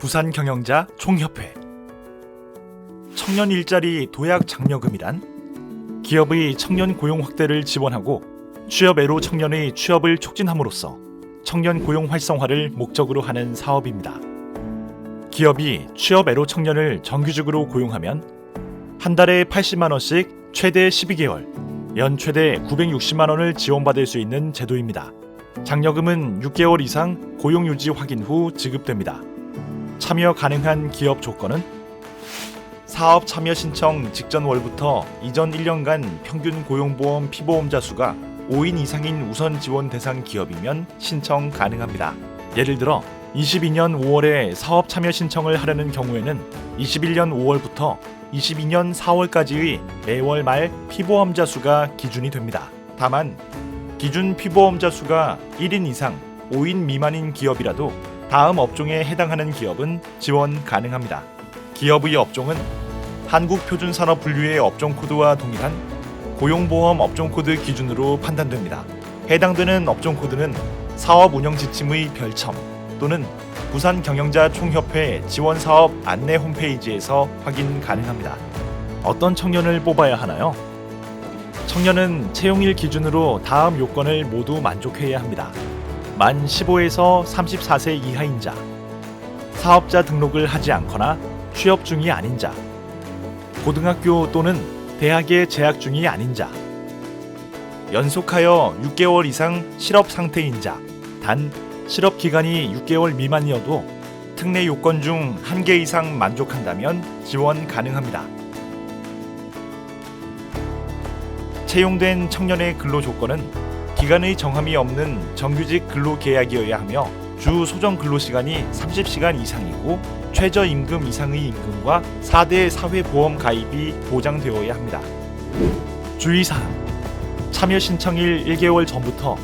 부산 경영자 총협회 청년 일자리 도약 장려금이란 기업의 청년 고용 확대를 지원하고 취업 애로 청년의 취업을 촉진함으로써 청년 고용 활성화를 목적으로 하는 사업입니다. 기업이 취업 애로 청년을 정규직으로 고용하면 한 달에 80만 원씩 최대 12개월, 연 최대 960만 원을 지원받을 수 있는 제도입니다. 장려금은 6개월 이상 고용 유지 확인 후 지급됩니다. 참여 가능한 기업 조건은 사업 참여 신청 직전 월부터 이전 1년간 평균 고용보험 피보험자 수가 5인 이상인 우선 지원 대상 기업이면 신청 가능합니다. 예를 들어 22년 5월에 사업 참여 신청을 하려는 경우에는 21년 5월부터 22년 4월까지의 매월 말 피보험자 수가 기준이 됩니다. 다만 기준 피보험자 수가 1인 이상 5인 미만인 기업이라도 다음 업종에 해당하는 기업은 지원 가능합니다. 기업의 업종은 한국표준산업 분류의 업종 코드와 동일한 고용보험 업종 코드 기준으로 판단됩니다. 해당되는 업종 코드는 사업 운영 지침의 별첨 또는 부산 경영자 총협회 지원 사업 안내 홈페이지에서 확인 가능합니다. 어떤 청년을 뽑아야 하나요? 청년은 채용일 기준으로 다음 요건을 모두 만족해야 합니다. 만 15에서 34세 이하인 자, 사업자 등록을 하지 않거나 취업 중이 아닌 자, 고등학교 또는 대학에 재학 중이 아닌 자, 연속하여 6개월 이상 실업 상태인 자, 단 실업 기간이 6개월 미만이어도 특례 요건 중 한 개 이상 만족한다면 지원 가능합니다. 채용된 청년의 근로 조건은 기간의 정함이 없는 정규직 근로 계약이어야 하며 주 소정 근로 시간이 30시간 이상이고 최저 임금 이상의 임금과 4대 사회보험 가입이 보장되어야 합니다. 주의사항 참여 신청일 1개월 전부터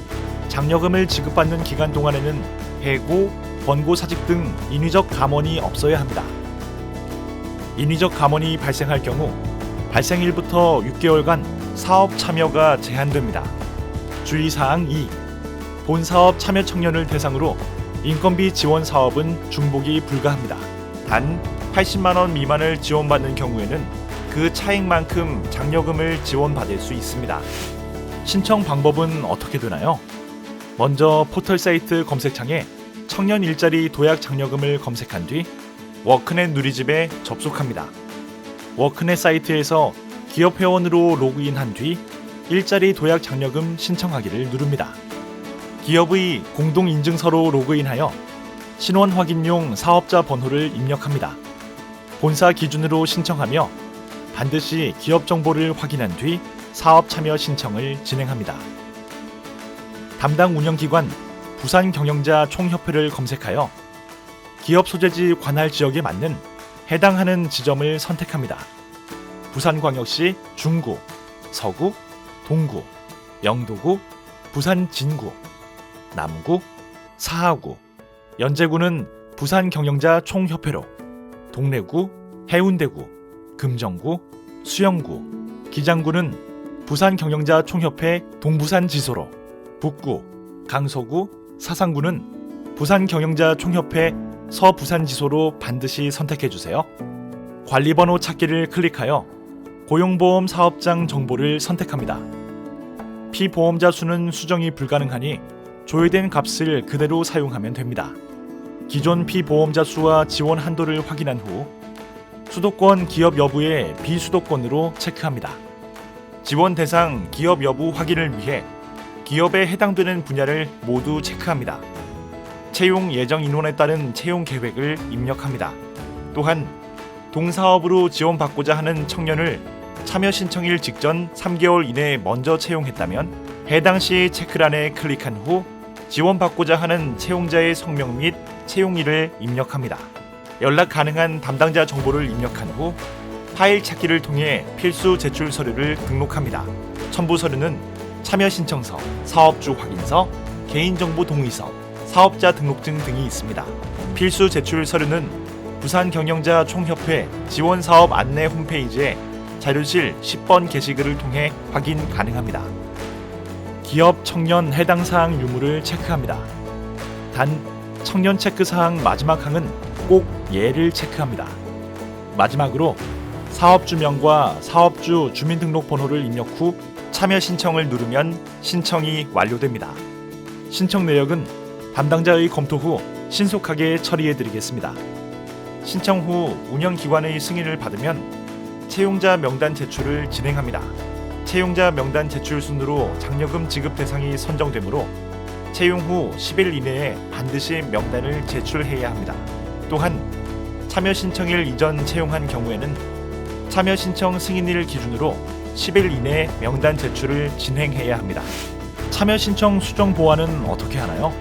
장려금을 지급받는 기간 동안에는 해고, 번고 사직 등 인위적 감원이 없어야 합니다. 인위적 감원이 발생할 경우 발생일부터 6개월간 사업 참여가 제한됩니다. 주의사항 2. 본 사업 참여 청년을 대상으로 인건비 지원 사업은 중복이 불가합니다. 단 80만 원 미만을 지원받는 경우에는 그 차액만큼 장려금을 지원받을 수 있습니다. 신청 방법은 어떻게 되나요? 먼저 포털 사이트 검색창에 청년 일자리 도약 장려금을 검색한 뒤 워크넷 누리집에 접속합니다. 워크넷 사이트에서 기업 회원으로 로그인한 뒤 일자리 도약 장려금 신청하기를 누릅니다. 기업의 공동 인증서로 로그인하여 신원 확인용 사업자 번호를 입력합니다. 본사 기준으로 신청하며 반드시 기업 정보를 확인한 뒤 사업 참여 신청을 진행합니다. 담당 운영기관 부산 경영자 총협회를 검색하여 기업 소재지 관할 지역에 맞는 해당하는 지점을 선택합니다. 부산광역시 중구, 서구, 동구, 영도구, 부산 진구, 남구, 사하구, 연제구는 부산 경영자 총협회로, 동래구, 해운대구, 금정구, 수영구, 기장구는 부산 경영자 총협회 동부산 지소로, 북구, 강서구, 사상구는 부산 경영자 총협회 서부산 지소로 반드시 선택해 주세요. 관리번호 찾기를 클릭하여 고용보험 사업장 정보를 선택합니다. 피보험자 수는 수정이 불가능하니 조회된 값을 그대로 사용하면 됩니다. 기존 피보험자 수와 지원 한도를 확인한 후 수도권 기업 여부의 비수도권으로 체크합니다. 지원 대상 기업 여부 확인을 위해 기업에 해당되는 분야를 모두 체크합니다. 채용 예정 인원에 따른 채용 계획을 입력합니다. 또한 동사업으로 지원받고자 하는 청년을 참여 신청일 직전 3개월 이내에 먼저 채용했다면 해당 시 체크란에 클릭한 후 지원받고자 하는 채용자의 성명 및 채용일을 입력합니다. 연락 가능한 담당자 정보를 입력한 후 파일 찾기를 통해 필수 제출 서류를 등록합니다. 첨부 서류는 참여 신청서, 사업주 확인서, 개인정보 동의서, 사업자 등록증 등이 있습니다. 필수 제출 서류는 부산 경영자 총협회 지원 사업 안내 홈페이지에 자료실 10번 게시글을 통해 확인 가능합니다. 기업 청년 해당 사항 유무를 체크합니다. 단 청년 체크 사항 마지막 항은 꼭 예를 체크합니다. 마지막으로 사업주명과 사업주 주민등록번호를 입력 후 참여 신청을 누르면 신청이 완료됩니다. 신청 내역은 담당자의 검토 후 신속하게 처리해 드리겠습니다. 신청 후 운영기관의 승인을 받으면 채용자 명단 제출을 진행합니다. 채용자 명단 제출 순으로 장려금 지급 대상이 선정되므로 채용 후 10일 이내에 반드시 명단을 제출해야 합니다. 또한 참여 신청일 이전 채용한 경우에는 참여 신청 승인일 기준으로 10일 이내에 명단 제출을 진행해야 합니다. 참여 신청 수정 보완은 어떻게 하나요?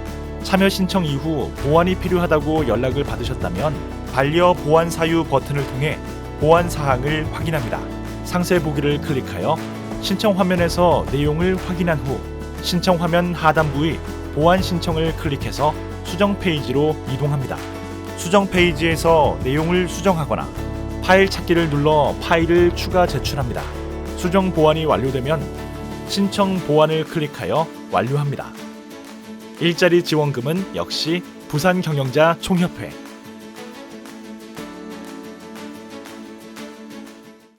참여 신청 이후 보완이 필요하다고 연락을 받으셨다면 반려 보완 사유 버튼을 통해 보완 사항을 확인합니다. 상세 보기를 클릭하여 신청 화면에서 내용을 확인한 후 신청 화면 하단부의 보완 신청을 클릭해서 수정 페이지로 이동합니다. 수정 페이지에서 내용을 수정하거나 파일 찾기를 눌러 파일을 추가 제출합니다. 수정 보완이 완료되면 신청 보완을 클릭하여 완료합니다. 일자리 지원금은 역시 부산 경영자 총협회